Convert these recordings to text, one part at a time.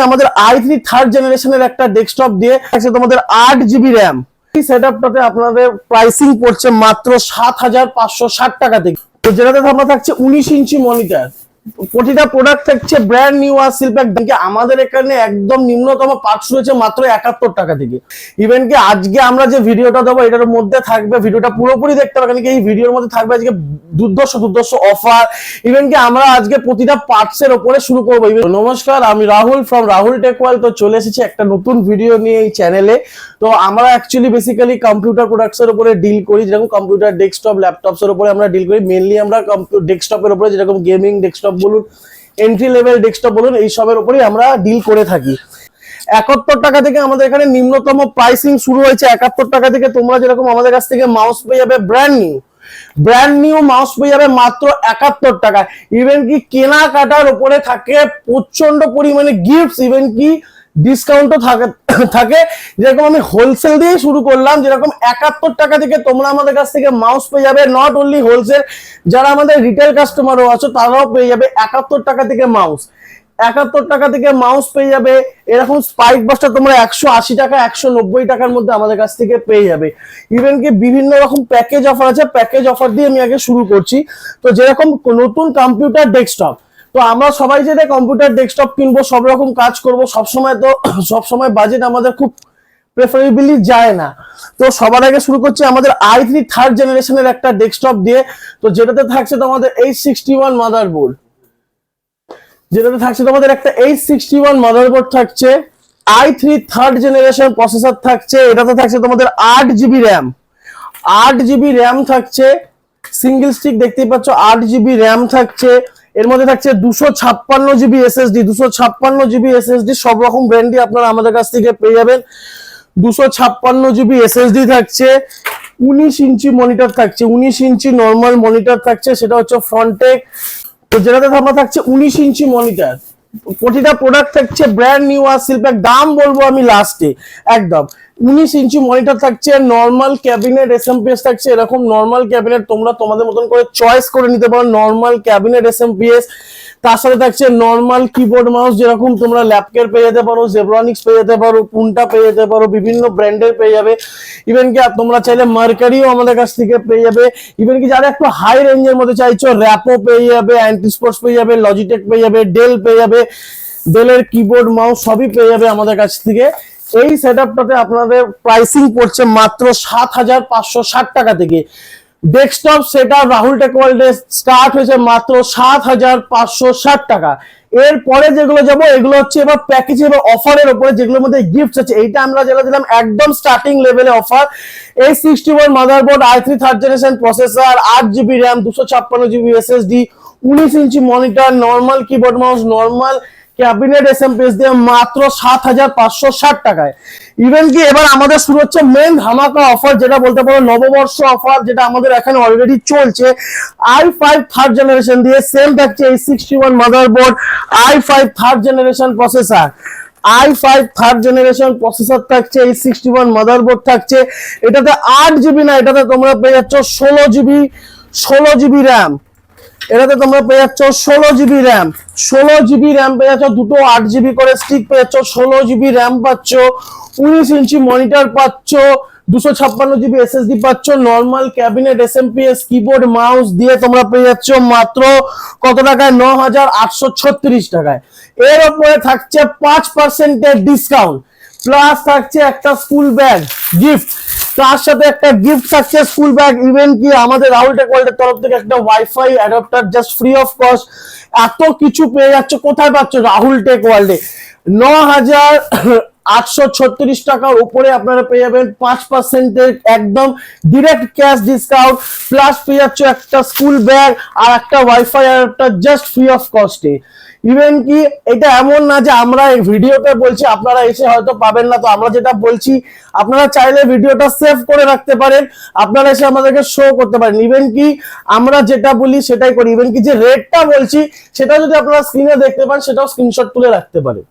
আমাদের I three third জেনারেশনের একটা ডেস্কটপ দিয়ে আছে তোমাদের আট জিবি র্যাম এই সেট আপটাতে আপনাদের প্রাইসিং পড়ছে মাত্র সাত হাজার পাঁচশো ষাট টাকা থেকে। যেটাতে আমরা থাকছে উনিশ ইঞ্চি মনিটর প্রতিটা প্রোডাক্ট থাকছে ব্র্যান্ড নিউ আর সিলপ্যাক ব্যাংকে আমাদের এখানে একদম নিম্নতম পার্টস রয়েছে মাত্র একাত্তর টাকা থেকে। ইভেন কি আজকে আমরা যে ভিডিওটা দেবো, এটার মধ্যে থাকবে ভিডিওটা পুরোপুরি দেখতে কারণ কি এই ভিডিওর মধ্যে থাকবে আজকে দুর্দর্শ দুর্দর্শ অফার ইভেন কি আমরা আজকে প্রতিটা পার্টস এর উপরে শুরু করব। নমস্কার, আমি রাহুল ফ্রম রাহুল টেকওয়াল তো চলে এসেছি একটা নতুন ভিডিও নিয়ে এই চ্যানেলে তো আমরা অ্যাকচুয়ালি বেসিক্যালি কম্পিউটার প্রোডাক্টস এর উপরে ডিল করি, যেরকম কম্পিউটার ডেস্কটপ ল্যাপটপস এর উপরে আমরা ডিল করি। মেনলি আমরা ডেস্কটপের উপরে যেরকম গেমিং ডেস্কটপ বলুন এন্ট্রি লেভেল ডেস্কটপ বলুন, এই সবের উপরেই আমরা ডিল করে থাকি। একাত্তর টাকা থেকে আমাদের এখানে নিম্নতম প্রাইসিং শুরু হয়েছে। একাত্তর টাকা থেকে তোমরা যেরকম আমাদের কাছ থেকে মাউস পেয়ে যাবে brand new brand new mouse পেয়ে যাবে মাত্র একাত্তর টাকা। ইভেন কি কেনাকাটার উপরে থাকে প্রচণ্ড পরিমাণে গিফট ইভেন কি ডিসকাউন্টও থাকে থাকে। যেরকম আমি হোলসেল দিয়ে শুরু করলাম, যেরকম একাত্তর টাকা থেকে তোমরা আমাদের কাছ থেকে মাউস পেয়ে যাবে নট অনলি হোলসেল যারা আমাদের রিটেল কাস্টমারও আছো, তারাও পেয়ে যাবে একাত্তর টাকা থেকে মাউস একাত্তর টাকা থেকে মাউস পেয়ে যাবে, এরকম স্পাইক বাসটা তোমরা একশো আশি টাকা, একশো নব্বই টাকার মধ্যে আমাদের কাছ থেকে পেয়ে যাবে। ইভেন কি বিভিন্ন রকম প্যাকেজ অফার আছে প্যাকেজ অফার দিয়ে আমি আগে শুরু করছি। তো যেরকম নতুন কম্পিউটার ডেস্কটপ তো আমরা সবাই যেটা কম্পিউটার ডেস্কটপ কিনবো, সব রকম কাজ করব সবসময় তো সবসময় বাজেট আমাদের খুব প্রেফারেবলি যায় না। তো সবার আগে শুরু করছি আমাদের আই থ্রি থার্ড জেনারেশনের একটা ডেস্কটপ দিয়ে। তো যেটাতে থাকছে তোমাদের eight sixty one mother board যেটাতে থাকছে তোমাদের একটা এইট সিক্সটি ওয়ান মাদারবোর্ড থাকছে। I three third generation processor থাকছে। এটাতে থাকছে তোমাদের আট জিবি র্যাম আট জিবি র্যাম থাকছে। সিঙ্গেল স্টিক দেখতেই পাচ্ছ আট জিবি র্যাম থাকছে। এর মধ্যে থাকছে দুশো ছাপ্পান্ন জিবি এসএসডি, দুশো ছাপ্পান্ন জিবি এসএসডি, সব রকম ব্র্যান্ডই আপনারা আমাদের কাছ থেকে পেয়ে যাবেন। দুশো ছাপ্পান্ন জিবি এসএসডি থাকছে, উনিশ ইঞ্চি মনিটর থাকছে, উনিশ ইঞ্চি নর্মাল মনিটর থাকছে, সেটা হচ্ছে ফ্রন্টেক তো যেটাতে আমরা থাকছে উনিশ ইঞ্চি মনিটর প্রতিটা প্রোডাক্ট থাকছে ব্র্যান্ড নিউ আর শিল্পের দাম বলব আমি লাস্টে একদম। উনিশ ইঞ্চি মনিটর থাকছে নর্মাল ক্যাবিনেট এসএমপিএস থাকছে, এরকম নর্মাল ক্যাবিনেট তোমরা তোমাদের মতন করে চয়েস করে নিতে পারো নর্মাল ক্যাবিনেট এসএমপিএস তার সাথে থাকছে নর্মাল কিবোর্ড মাউস যেরকম তোমরা ল্যাপকের পেয়ে যেতে পারো জেব্রনিক্স পেয়ে যেতে পারো পুনটা পেয়ে যেতে পারো, বিভিন্ন ব্র্যান্ডের পেয়ে যাবে। ইভেন কি তোমরা চাইলে মার্কারিও আমাদের কাছ থেকে পেয়ে যাবে। ইভেন কি, যারা একটু হাই রেঞ্জের মধ্যে চাইছো র্যাপো পেয়ে যাবে অ্যান্টি স্পোর্টস পেয়ে যাবে লজিটেক পেয়ে যাবে ডেল পেয়ে যাবে ডেলের কিবোর্ড মাউস সবই পেয়ে যাবে আমাদের কাছ থেকে। এই সেট আপটাতে আপনাদের প্রাইসিং পড়ছে মাত্র সাত হাজার পাঁচশো ষাট টাকা থেকে। ডেস্কটপ সেটা রাহুল টেক ওয়ার্ল্ডে স্টার্ট হয়েছে মাত্র সাত হাজার পাঁচশো ষাট টাকা। এরপরে যেগুলো যাব, এগুলো হচ্ছে এবার প্যাকেজ এবার অফারের উপরে যেগুলোর মধ্যে গিফট আছে, এইটা আমরা যেটা দিলাম একদম স্টার্টিং লেভেলে অফার এই sixty one motherboard i three third generation processor আট জিবি র্যাম দুশো ছাপ্পান্ন জিবি এসএসডি উনিশ ইঞ্চি monitor normal keyboard mouse normal cabinet SMPS দিয়ে মাত্র সাত হাজার পাঁচশো ষাট টাকায়। ইভেন কি এবার আমাদের শুরু হচ্ছে মেন ধামাকা অফার যেটা বলতে পারো নববর্ষ অফার যেটা আমাদের এখানে অলরেডি চলছে। আই ফাইভ থার্ড জেনারেশন দিয়ে সেম থাকছে এই sixty one motherboard i five third generation processor i five third generation processor থাকছে, এই সিক্সটি ওয়ান মাদারবোর্ড থাকছে। এটাতে আট জিবি না, এটাতে তোমরা পেয়ে যাচ্ছ ষোলো জিবি ষোলো জিবি র্যাম এটাতে তোমরা পেয়ে যাচ্ছ ষোলো জিবি র্যাম। ষোলো জিবি র্যাম পেয়ে যাচ্ছ, দুটো আট জিবি করে স্টিক পেয়ে যাচ্ছ, ষোলো জিবি র্যাম পাচ্ছ, উনিশ ইঞ্চি মনিটর পাচ্ছ, দুশো ছাপ্পান্ন জিবি এসএসডি পাচ্ছ normal cabinet S SMPS keyboard mouse দিয়ে তোমরা পেয়ে যাচ্ছ মাত্র কত টাকায়? ন হাজার আটশো ছত্রিশ টাকায়। এর উপরে থাকছে পাঁচ পার্সেন্টের ডিসকাউন্ট প্লাস থাকছে একটা স্কুল ব্যাগ গিফট তার সাথে একটা গিফট থাকছে স্কুল ব্যাগ ইভেন কি আমাদের রাহুল টেক ওয়ার্ল্ডের তরফ থেকে একটা wifi adapter just free of cost এত কিছু পেয়ে যাচ্ছে, কোথায় পাচ্ছ রাহুল টেক ওয়ার্ল্ডে ন হাজার আটশো ছত্রিশ টাকার উপরে আপনারা পেয়ে যাবেন পাঁচ পার্সেন্টের একদম ডিরেক্ট ক্যাশ ডিসকাউন্ট প্লাস পেয়ে যাচ্ছ একটা স্কুল ব্যাগ আর একটা wifi adapter just free of কস্টে even কি এটা এমন না যে আমরা এই ভিডিওতে বলছি, আপনারা এসে হয়তো পাবেন না। তো আমরা যেটা বলছি, আপনারা চাইলে ভিডিওটা সেভ করে রাখতে পারেন, আপনারা এসে আমাদেরকে শো করতে পারেন। ইভেন কি আমরা যেটা বলি সেটাই করি। ইভেন কি যে রেটটা বলছি, সেটা যদি আপনারা স্ক্রিনে দেখতে পান, সেটাও স্ক্রিনশট তুলে রাখতে পারেন।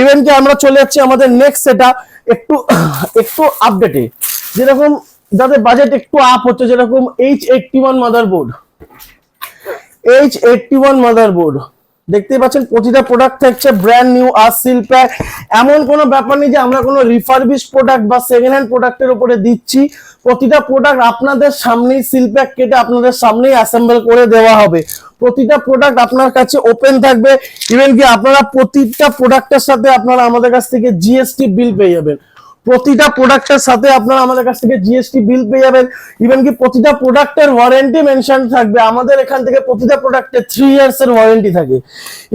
ইভেন কি আমরা চলে যাচ্ছি আমাদের নেক্সট সেটা একটু একটু আপডেটে যেরকম যাদের বাজেট একটু আপ হচ্ছে, যেরকম H eighty one mother board H eighty one mother board দেখতেই পাচ্ছেন, প্রতিটা প্রোডাক্ট থাকছে ব্র্যান্ড নিউ আর সিল প্যাক এমন কোনো ব্যাপার নেই যে আমরা কোনো রিফারবিশ প্রোডাক্ট বা সেকেন্ড হ্যান্ড প্রোডাক্টের উপরে দিচ্ছি। প্রতিটা প্রোডাক্ট আপনাদের সামনেই সিল প্যাক কেটে আপনাদের সামনেই অ্যাসেম্বল করে দেওয়া হবে। প্রতিটা প্রোডাক্ট আপনার কাছে ওপেন থাকবে। ইভেন কি আপনারা প্রতিটা প্রোডাক্টের সাথে আপনারা আমাদের কাছ থেকে জিএসটি বিল পেয়ে যাবেন। প্রতিটা প্রোডাক্টের সাথে আপনারা আমাদের কাছ থেকে জিএসটি বিল পেয়ে যাবেন। ইভেন কি প্রতিটা প্রোডাক্টের ওয়ারেন্টি মেনশন থাকবে। আমাদের এখান থেকে প্রতিটা প্রোডাক্টে থ্রি ইয়ার্স এর ওয়ারেন্টি থাকে।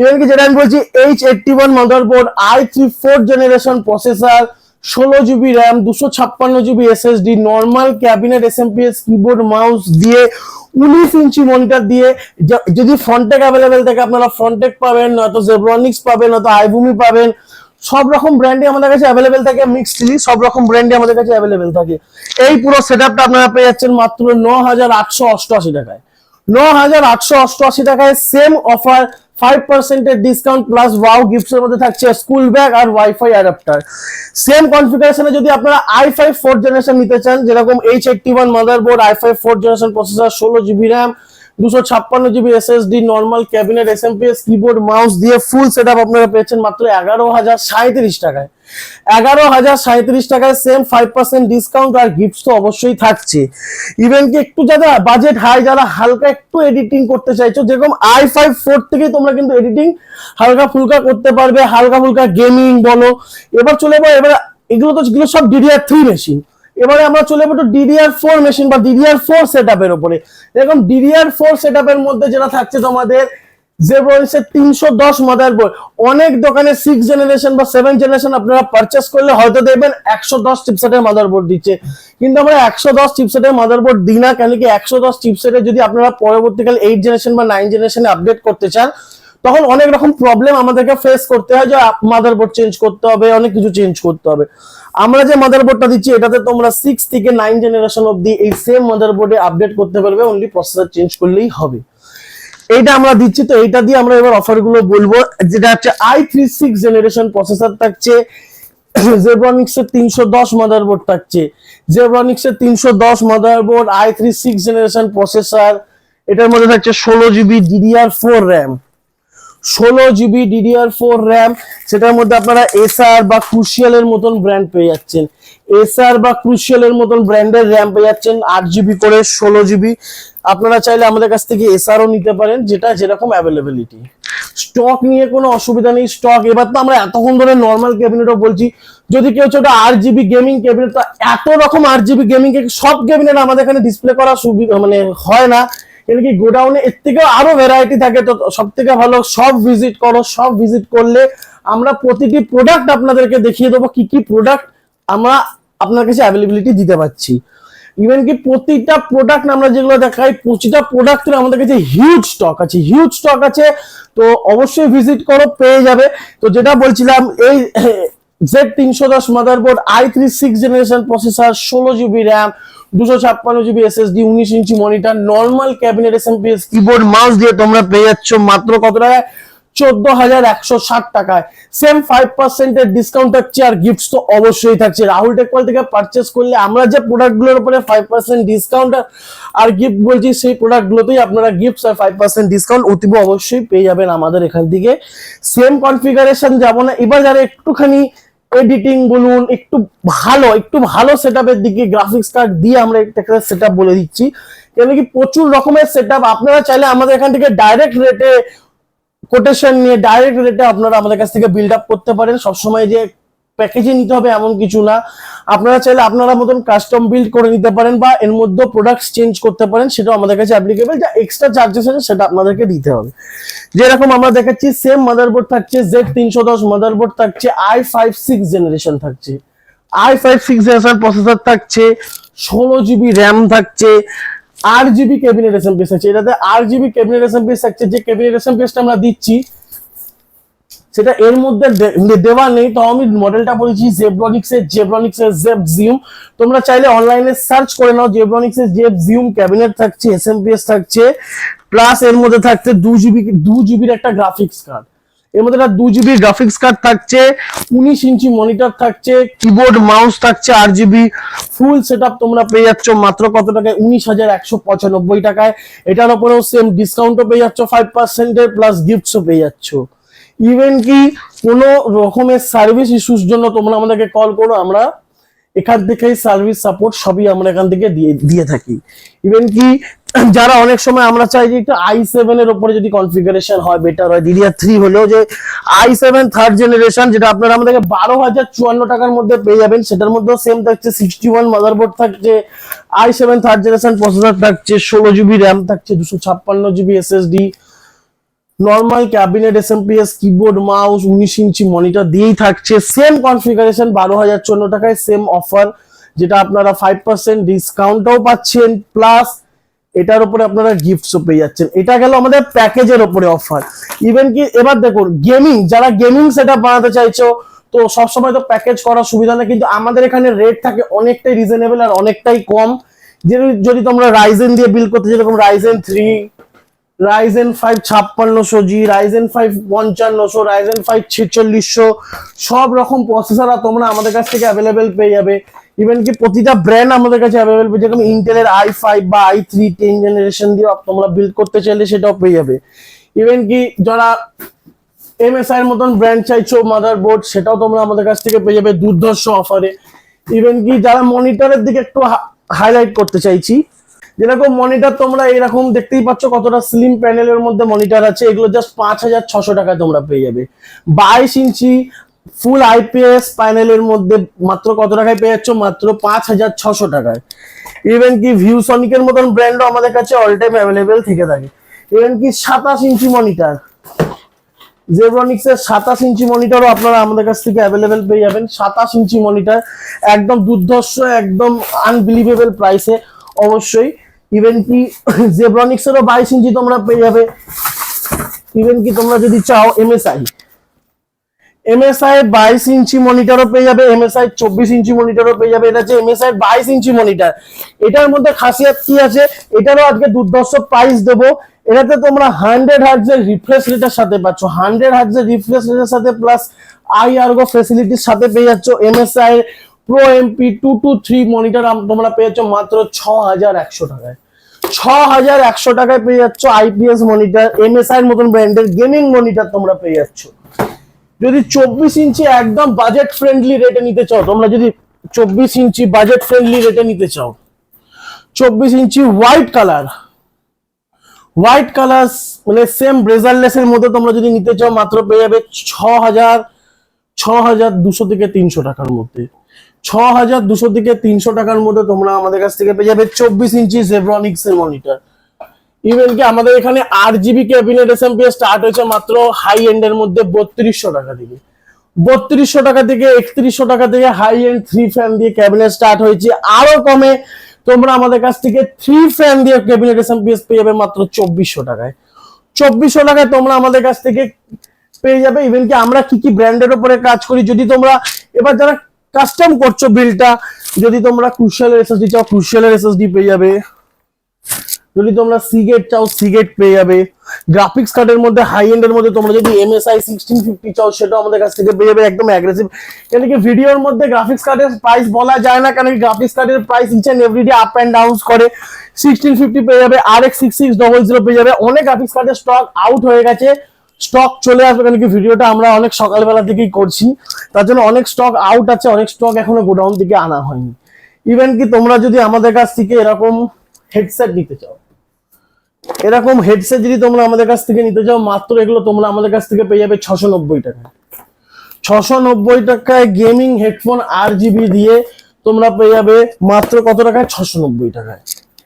ইভেন কি যেটা আমি বলছি H eighty one motherboard i three four generation processor ষোলো জিবি র্যাম দুশো ছাপ্পান্ন GB SSD normal cabinet SMPS keyboard mouse দিয়ে উনিশ ইঞ্চি মনিটর দিয়ে যদি ফ্রন্টেক অ্যাভেলেবেল থাকে, আপনারা ফ্রন্টেক পাবেন, নয়তো জেব্রনিক্স পাবেন, নয়তো আইভুমি পাবেন। সব রকম ব্র্যান্ডে আমাদের কাছে অ্যাভেলেবেল থাকে মিক্স মিক্সলি সব রকম ব্র্যান্ডে আমাদের কাছে অ্যাভেলেবেল থাকে। এই পুরো সেটআপটা আপনারা পেয়ে যাচ্ছেন মাত্র ন হাজার আটশো অষ্টআশি টাকায়। ন হাজার আটশো অষ্টআশি টাকায় সেম অফার ফাইভ পার্সেন্টের ডিসকাউন্ট প্লাস ওয়াও গিফটস এর মধ্যে থাকছে স্কুল ব্যাগ আর ওয়াইফাই অ্যাডাপ্টার সেম কনফিগারেশনে যদি আপনারা আই ফাইভ ফোর জেনারেশন নিতে চান, যেরকম H eighty one motherboard i five four generation processor ষোলো জিবি র্যাম দুশো ছাপ্পান্ন GB SSD normal cabinet S MPS keyboard mouse দিয়ে ফুল সেট আপনারা পেয়েছেন মাত্র এগারো হাজার সাঁত্রিশ টাকায়। এগারো হাজার সাঁত্রিশ টাকায় সেম ফাইভ পার্সেন্ট ডিসকাউন্ট আর গিফট তো অবশ্যই থাকছে। ইভেন কি একটু যারা বাজেট হাই যারা হালকা একটু এডিটিং করতে চাইছো, যেরকম আই ফাইভ ফোর থেকেই তোমরা কিন্তু এডিটিং হালকা ফুলকা করতে পারবে, হালকা ফুলকা গেমিং বলো। এবার চলে যাব এবার এগুলো তো এগুলো সব ডিডিআর থ্রি মেশিন এবারে আমরা চলে যাব ডিডিআর ফোর মেশিন বা ডিডিআর ফোর সেট আপের উপরে। এরকম ডিডিআর ফোর সেট আপের মধ্যে যেটা থাকছে তোমাদের জেব্রয়েসের তিনশো দশ মাদারবোর্ড অনেক দোকানে সিক্স জেনারেশন বা সেভেন জেনারেশন আপনারা পারচেস করলে হয়তো দেখবেন একশো দশ চিপসেটের মাদারবোর্ড দিচ্ছে। কিন্তু আমরা একশো দশ চিপসেটের মাদারবোর্ড দিই না কেন কি একশো দশ চিপসেটের যদি আপনারা পরবর্তীকালে এইট জেনারেশন বা নাইন জেনারেশনে আপডেট করতে চান, তখন অনেক রকম প্রবলেম আমাদেরকে ফেস করতে হয় যে মাদারবোর্ড চেঞ্জ করতে হবে, অনেক কিছু চেঞ্জ করতে হবে। আমরা যে মাদারবোর্ডটা দিচ্ছি, এটাতে তোমরা সিক্স থেকে নাইন জেনারেশন অব্দি এই সেম মাদারবোর্ডে আপডেট করতে পারবে অনলি প্রসেসর চেঞ্জ করলেই হবে। এইটা আমরা দিচ্ছি, তো এইটা দিয়ে আমরা এবার অফারগুলো বলব। যেটা হচ্ছে i three six generation processor থাকছে জেব্রনিক্স এর তিনশো দশ মাদারবোর্ড থাকছে। জেব্রনিক্স এর তিনশো দশ motherboard i three six generation processor এটার মধ্যে থাকছে ষোলো জিবি ডিডিআর ফোর র্যাম ষোলো জিবি ডিডিআর ফোর র্যাম সেটার মধ্যে আপনারা এসআর বা ক্রুশিয়ালের মতন ব্র্যান্ড পেয়ে যাচ্ছেন। এসআর বা ক্রুশিয়ালের মতন ব্র্যান্ডের র্যাম পেয়ে যাচ্ছেন, আট জিবি করে ষোলো জিবি আপনারা চাইলে আমাদের কাছ থেকে এসআরও নিতে পারেন, যেটা যেরকম অ্যাভেলেবিলিটি স্টক নিয়ে কোনো অসুবিধা নেই স্টক এবার তো আমরা এতক্ষণ ধরে নর্মাল ক্যাবিনেটও বলছি, যদি কেউ ছোট আট জিবি গেমিং ক্যাবিনেট তো এত রকম আট জিবি গেমিং সব ক্যাবিনেট আমাদের এখানে ডিসপ্লে করা সুবিধা মানে হয় না। কি গোডাউনে? এর থেকেও আরও ভ্যারাইটি থাকে। তো সব থেকে ভালো সব ভিজিট করো, সব ভিজিট করলে আমরা প্রতিটি প্রোডাক্ট আপনাদেরকে দেখিয়ে দেবো কি কি প্রোডাক্ট আমরা আপনার কাছে অ্যাভেলেবিলিটি দিতে পারছি। ইভেন কি প্রতিটা প্রোডাক্ট আমরা যেগুলো দেখাই, প্রতিটা প্রোডাক্টের আমাদের কাছে হিউজ স্টক আছে। হিউজ স্টক আছে, তো অবশ্যই ভিজিট করো, পেয়ে যাবে। তো যেটা বলছিলাম, এই জেড তিনশো দশ motherboard i three six generation processor ষোলো জিবি র্যাম দুশো ছাপ্পান্ন উনিশ ইঞ্চি মনিটর নর্মাল দিয়ে তোমরা পেয়ে যাচ্ছ মাত্র চোদ্দ হাজার একশো ষাট টাকায়। সেম ফাইভ পার্সেন্টের ডিসকাউন্ট থাকছে আর তো অবশ্যই থাকছে। রাহুল টেকওয়াল থেকে পারচেস করলে আমরা যে প্রোডাক্টগুলোর ফাইভ পার্সেন্ট ডিসকাউন্ট আর গিফট বলছি, সেই প্রোডাক্টগুলোতেই আপনারা আর ফাইভ পার্সেন্ট ডিসকাউন্ট অবশ্যই পেয়ে যাবেন আমাদের এখান থেকে। সেম কনফিগারেশন যাব না। এবার যারা একটুখানি এডিটিং বলুন, একটু ভালো একটু ভালো সেট দিকে গ্রাফিক্স কার্ড দিয়ে আমরা একটা সেটআপ বলে দিচ্ছি। কেন কি প্রচুর রকমের সেট আপনারা চাইলে আমাদের এখান থেকে ডাইরেক্ট রেটে কোটেশন নিয়ে ডাইরেক্ট রেটে আপনারা আমাদের কাছ থেকে বিল্ড আপ করতে পারেন। সবসময় যে প্যাকেজে নিতে হবে এমন কিছু না। আপনারা চাইলে আপনারা মতন কাস্টম বিল্ড করে নিতে পারেন বা এর মধ্যে প্রোডাক্টস চেঞ্জ করতে পারেন, সেটাও আমাদের কাছে অ্যাপ্লিকেবল যা এক্সট্রা চার্জেস আছে সেটা আপনাদেরকে দিতে হবে। যেরকম আমরা দেখাচ্ছি সেম মাদারবোর্ড থাকছে জেড তিনশো দশ মাদারবোর্ড থাকছে আই ফাইভ সিক্স জেনারেশন থাকছে। I five six generation processor থাকছে, ষোলো জিবি র্যাম থাকছে, আট জিবি ক্যাবিনেট এসএমপিএস থাকছে। এটাতে আট জিবি ক্যাবিনেট এসএমপিএস থাকছে, যে ক্যাবিনেট এসএমপিএসটা আমরা দিচ্ছি সেটা এর মধ্যে দেওয়া নেই। তো আমি মডেলটা বলেছি জেব্রনিক্স এর জেব্রনিক্স এর জেব জিউম তোমরা চাইলে অনলাইনে সার্চ করে নাও জেব্রনিক্স এর জেব জিউম ক্যাবিনেট থাকছে এস এসএমপিএস থাকছে। প্লাস এর মধ্যে থাকছে দু জিবি দু জিবির একটা গ্রাফিক্স কার্ড এর মধ্যে একটা দু জিবি গ্রাফিক্স কার্ড থাকছে, উনিশ ইঞ্চি মনিটর থাকছে কিবোর্ড মাউস থাকছে আর জিবি ফুল সেট তোমরা পেয়ে যাচ্ছ মাত্র কত টাকায়? উনিশ হাজার একশো পঁচানব্বই টাকায়। এটার ওপরেও সেম ডিসকাউন্টও পেয়ে যাচ্ছ ফাইভ পার্সেন্টের প্লাস গিফটসও পেয়ে যাচ্ছ। ইভেন কি কোনো রকমের সার্ভিস ইস্যুর জন্য তোমরা আমাদেরকে কল করো, আমরা এখান থেকেই সার্ভিস সাপোর্ট সবই আমরা এখান থেকে দিয়ে দিয়ে থাকি। ইভেন কি যারা অনেক সময় আমরা চাই যে একটু আই সেভেন এর উপরে যদি কনফিগারেশন হয় বেটার হয়। ডিডিআর থ্রি হলেও যে আই সেভেন থার্ড জেনারেশন যেটা আপনারা আমাদেরকে বারো হাজার চুয়ান্ন টাকার মধ্যে পেয়ে যাবেন, সেটার মধ্যেও সেম থাকছে সিক্সটি ওয়ান মাদারবোর্ড থাকছে i seven third generation processor থাকছে, ষোলো জিবি র্যাম থাকছে, দুশো ছাপ্পান্ন GB SSD normal cabinet SMPS keyboard mouse উনিশ ইঞ্চি মনিটর দিয়েই থাকছে। সেম কনফিগারেশন বারো হাজার চুয়ান্ন টাকায় সেম অফার যেটা আপনারা ফাইভ পার্সেন্ট ডিসকাউন্টও পাচ্ছেন। প্লাস এটার উপরে আপনারা গিফটসও পেয়ে যাচ্ছেন। এটা গেল আমাদের প্যাকেজের উপরে অফার ইভেন কি, এবার দেখুন গেমিং যারা গেমিং সেটা বানাতে চাইছো, তো সবসময় তো প্যাকেজ করার সুবিধা নেই, কিন্তু আমাদের এখানে রেট থাকে অনেকটাই রিজনেবল আর অনেকটাই কম। যদি তোমরা রাইজেন দিয়ে বিল করতে যেরকম রাইজেন থ্রি রাইজেন ফাইভ ছাপ্পান্নশো জি রাইজেন ফাইভ পঞ্চান্নশো রাইজেন ফাইভ ছেচল্লিশশো, সব রকম প্রসেসর তোমরা আমাদের কাছ থেকে অ্যাভেলেবেল পেয়ে যাবে। ইভেন কি প্রতিটা ব্র্যান্ড আমাদের কাছে অ্যাভেলেবেল পেয়ে যেরকম ইন্টেলের আই ফাইভ বা আই থ্রি টেন জেনারেশন দিয়ে তোমরা বিল্ড করতে চাইলে সেটাও পেয়ে যাবে। ইভেন কি যারা এমএসআই এর মতন ব্র্যান্ড চাইছো মাদারবোর্ড সেটাও তোমরা আমাদের কাছ থেকে পেয়ে যাবে দুর্ধর্ষ অফারে ইভেন কি যারা মনিটরের দিকে একটু হাইলাইট করতে চাইছি যেরকম মনিটর তোমরা এরকম দেখতেই পাচ্ছ কতটা স্লিম প্যানেলের মধ্যে মনিটর আছে, এগুলো জাস্ট পাঁচ হাজার ছশো টাকায় তোমরা পেয়ে যাবে। বাইশ ইঞ্চি ফুল আইপিএস প্যানেলের মধ্যে মাত্র কত টাকায় পেয়ে যাচ্ছ? মাত্র পাঁচ হাজার ছশো টাকায়। ইভেন কি ভিউ সনিকের মতন ব্র্যান্ডও আমাদের কাছে অল টাইম অ্যাভেলেবেল থেকে থাকে। ইভেন কি সাতাশ ইঞ্চি মনিটর জেব্রনিক্স এর সাতাশ ইঞ্চি মনিটরও আপনারা আমাদের কাছ থেকে অ্যাভেলেবেল পেয়ে যাবেন। সাতাশ ইঞ্চি মনিটর একদম দুর্ধর্ষ, একদম আনবিলিভেবল প্রাইসে অবশ্যই ইভেন কি জেব্রনিক্স এরও বাইশ ইঞ্চি তোমরা পেয়ে যাবে। ইভেন কি তোমরা যদি চাও এমএসআই এমএসআই বাইশ ইঞ্চি মনিটরও পেয়ে যাবে এমএসআই চব্বিশ ইঞ্চি মনিটরও পেয়ে যাবে, এটা হচ্ছে এমএসআই বাইশ ইঞ্চি মনিটর। এটার মধ্যে খাসিয়াত কি আছে? এটারও আজকে দুর্ধর্ষ প্রাইস দেবো। এটাতে তোমরা হান্ড্রেড হার্টজের রিফ্রেশ রেটের সাথে পাচ্ছ। হান্ড্রেড হার্টজের রিফ্রেশ রেটের সাথে প্লাস আই আর্গো ফেসিলিটির সাথে পেয়ে যাচ্ছ MSI pro MP two two three monitor তোমরা পেয়ে যাচ্ছ মাত্র ছ হাজার একশো টাকায়। ছ হাজার একশো টাকায় পেয়ে যাচ্ছ আইপিএস মনিটর এমএসআই এর মতন ব্র্যান্ডের গেমিং মনিটর তোমরা পেয়ে যাচ্ছ। যদি চব্বিশ ইঞ্চি একদম বাজেট ফ্রেন্ডলি রেটে নিতে চাও, তোমরা যদি চব্বিশ ইঞ্চি বাজেট ফ্রেন্ডলি রেটে নিতে চাও, চব্বিশ ইঞ্চি হোয়াইট কালার হোয়াইট কালার মানে সেম ব্রেজারলেস এর মধ্যে তোমরা যদি নিতে চাও, মাত্র পেয়ে যাবে ছ হাজার ছ হাজার দুশো থেকে তিনশো টাকার মধ্যে। ছ হাজার দুশো থেকে তিনশো টাকার মধ্যে তোমরা আমাদের কাছ থেকে পেয়ে যাবে চব্বিশ ইঞ্চি জেব্রনিক্স এর মনিটর। ইভেন কি আমাদের এখানে আট জিবি ক্যাবিনেট এসএমপি স্টার্ট হয়েছে মাত্র হাই এন্ড এর মধ্যে বত্রিশশো টাকা থেকে। বত্রিশশো টাকা থেকে একত্রিশশো টাকা থেকে হাই এন্ড থ্রি ফ্যান দিয়ে ক্যাবিনেট স্টার্ট হয়েছে। আরও কমে তোমরা আমাদের কাছ থেকে থ্রি ফ্যান দিয়ে ক্যাবিনেট এসএমপিএস পেয়ে যাবে মাত্র চব্বিশশো টাকায়। চব্বিশশো টাকায় তোমরা আমাদের কাছ থেকে পেয়ে যাবে। ইভেন কি আমরা কি কি ব্র্যান্ডের উপরে কাজ করি, যদি তোমরা এবার যারা কাস্টম করছ বিলটা যদি তোমরা ক্রুশিয়ালের এসএসডি চাও ক্রুশিয়ালের এসএসডি পেয়ে যাবে। যদি তোমরা সিগেট চাও সিগেট পেয়ে যাবে। গ্রাফিক্স কার্ডের মধ্যে হাই এন্ডের মধ্যে তোমরা যদি এমএসআই সিক্সটিন ফিফটি চাও, সেটাও আমাদের কাছ থেকে পেয়ে যাবে, একদম অ্যাগ্রেসিভ কেন কি ভিডিওর মধ্যে গ্রাফিক্স কার্ডের প্রাইস বলা যায় না কেন কি গ্রাফিক্স কার্ডের price each and every day up and down করে। সিক্সটিন ফিফটি পেয়ে যাবে আর X six six double zero পেয়ে যাবে। অনেক গ্রাফিক্স কার্ডের স্টক আউট হয়ে গেছে। স্টক চলে আসবে কি ভিডিওটা, আমরা অনেক সকালবেলা থেকেই করছি। তার জন্য অনেক স্টক আউট আছে, অনেক স্টক এখনও গোডাউন থেকে আনা হয়নি। ইভেন কি তোমরা যদি আমাদের কাছ থেকে এরকম হেডসেট নিতে চাও, এরকম হেডসেট যদি তোমরা আমাদের কাছ থেকে নিতে চাও, মাত্র এগুলো তোমরা আমাদের কাছ থেকে পেয়ে যাবে ছশো নব্বই টাকা। ছশো নব্বই টাকায় গেমিং হেডফোন আর জিবি দিয়ে তোমরা পেয়ে যাবে মাত্র কত টাকায়? ছশো নব্বই টাকায়।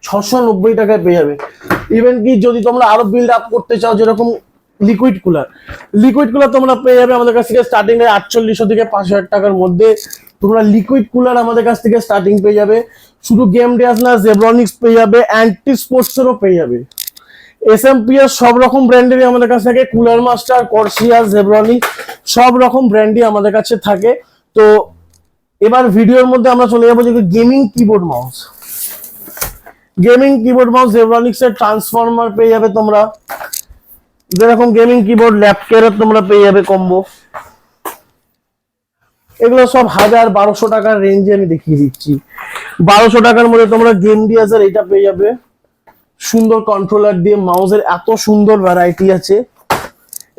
ছশো নব্বই টাকায় পেয়ে যাবে। ইভেন কি যদি তোমরা আরও বিল্ড আপ করতে চাও, যেরকম লিকুইড কুলার লিকুইড কুলার তোমরা পেয়ে যাবে আমাদের কাছ থেকে স্টার্টিং এ আটচল্লিশশো থেকে পাঁচ হাজার টাকার মধ্যে। তোমরা লিকুইড কুলার আমাদের কাছ থেকে স্টার্টিং পেয়ে যাবে। শুধু গেম ডেস না জেব্রনিক্স পেয়ে যাবে অ্যান্টি স্পোর্টসেরও পেয়ে যাবে। এসএমপিএস সব রকম ব্র্যান্ডেরই আমাদের কাছে থাকে। কুলার মাস্টার কর্সিয়ার জেব্রনি সব রকম ব্র্যান্ডই আমাদের কাছে থাকে। তো এবার ভিডিওর মধ্যে আমরা চলে যাব যে gaming keyboard mouse gaming keyboard mouse Zebronics এর ট্রান্সফরমার পেয়ে যাবে তোমরা। যেরকম গেমিং কিবোর্ড ল্যাপটপের তোমরা পেয়ে যাবে কম্বো এগুলো সব হাজার বারোশো টাকার রেঞ্জে আমি দেখিয়ে দিচ্ছি। বারোশো টাকার মধ্যে তোমরা গেম ডিয়াজার এটা পেয়ে যাবে। সুন্দর কন্ট্রোলার দিয়ে মাউসের এত সুন্দর ভ্যারাইটি আছে।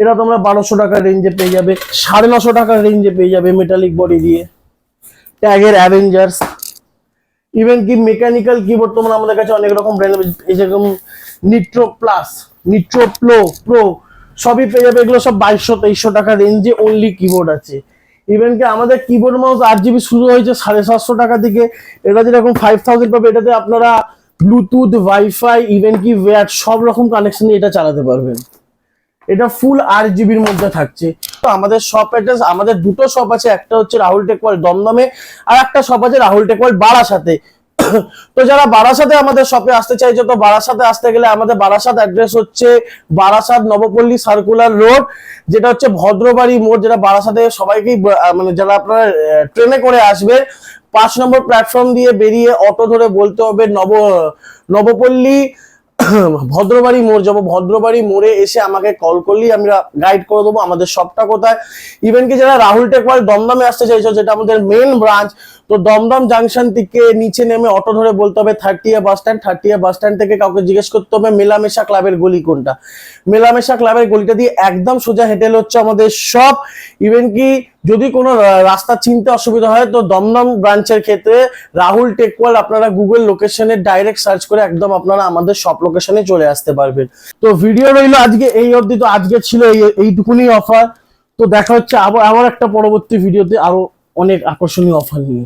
এটা তোমরা বারোশো টাকার রেঞ্জে পেয়ে যাবে। সাড়ে নশো টাকার রেঞ্জে পেয়ে যাবে মেটালিক বডি দিয়ে। ট্যাগের অ্যাভেঞ্জার্স ইভেন কি মেকানিক্যাল কিবোর্ড তোমরা আমাদের কাছে অনেক রকম ব্র্যান্ড যেরকম নিট্রো প্লাস নিট্রো প্লো প্রো সবই পেয়ে যাবে, এগুলো সব বাইশশো, তেইশশো টাকা রেঞ্জে অনলি কিবোর্ড আছে। ইভেন কি আমাদের কিবোর্ড মাউস আট জিবি শুরু হয়েছে সাড়ে সাতশো টাকা থেকে এটা যেরকম ফাইভ থাউজেন্ড পাবে, এটাতে আপনারা ব্লুটুথ ওয়াইফাই ইভেন কি ওয়্যাট সব রকম কানেকশন এটা চালাতে পারবেন। এটা ফুল আট জিবির মধ্যে থাকছে। আমাদের শপ অ্যাড্রেস আমাদের দুটো শপ আছে, একটা হচ্ছে রাহুল টেকওয়াল দমদমে আর একটা শপ আছে রাহুল টেকওয়াল বারাসাতে। তো যারা বারাসাতে আমাদের শপে আসতে চাইছে, তো বারাসাতে আসতে গেলে আমাদের বারাসাত অ্যাড্রেস হচ্ছে বারাসাত নবপল্লী সার্কুলার রোড যেটা হচ্ছে ভদ্রবাড়ি মোড়, যেটা বারাসাতে সবাইকেই মানে যারা আপনারা ট্রেনে করে আসবে, পাঁচ নম্বর প্ল্যাটফর্ম দিয়ে বেরিয়ে অটো ধরে বলতে হবে নব, নবপল্লী ভদ্রবাড়ি মোড় যাব। ভদ্রবাড়ি মোড়ে এসে আমাকে কল করলেই আমরা গাইড করে দেবো আমাদের শপটা কোথায়। ইভেন কি যারা রাহুল টেকওয়াল দমদমে আসতে চাইছো, যেটা আমাদের মেন ব্রাঞ্চ তো দমদম জাংশন থেকে নিচে নেমে অটো ধরে বলতে হবে থার্টিয়া বাস স্ট্যান্ড থার্টিয়া বাস স্ট্যান্ড থেকে কাউকে জিজ্ঞেস করতে হবে মেলামেশা ক্লাবের গলি কোনটা? মেলামেশা ক্লাবের গলিটা দিয়ে একদম সোজা হেঁটে এলে হচ্ছে আমাদের সব ইভেন কি যদি কোনো রাস্তা চিনতে অসুবিধা হয়, তো দমদম ব্রাঞ্চের ক্ষেত্রে রাহুল টেকওয়াল আপনারা গুগল লোকেশনে ডাইরেক্ট সার্চ করে একদম আপনারা আমাদের সব লোকেশনে চলে আসতে পারবেন। তো ভিডিও রইল আজকে এই অবধি, তো আজকে ছিল এই- এইটুকুনি অফার তো দেখা হচ্ছে আবার আবার একটা পরবর্তী ভিডিওতে আরও অনেক আকর্ষণীয় অফার নিয়ে।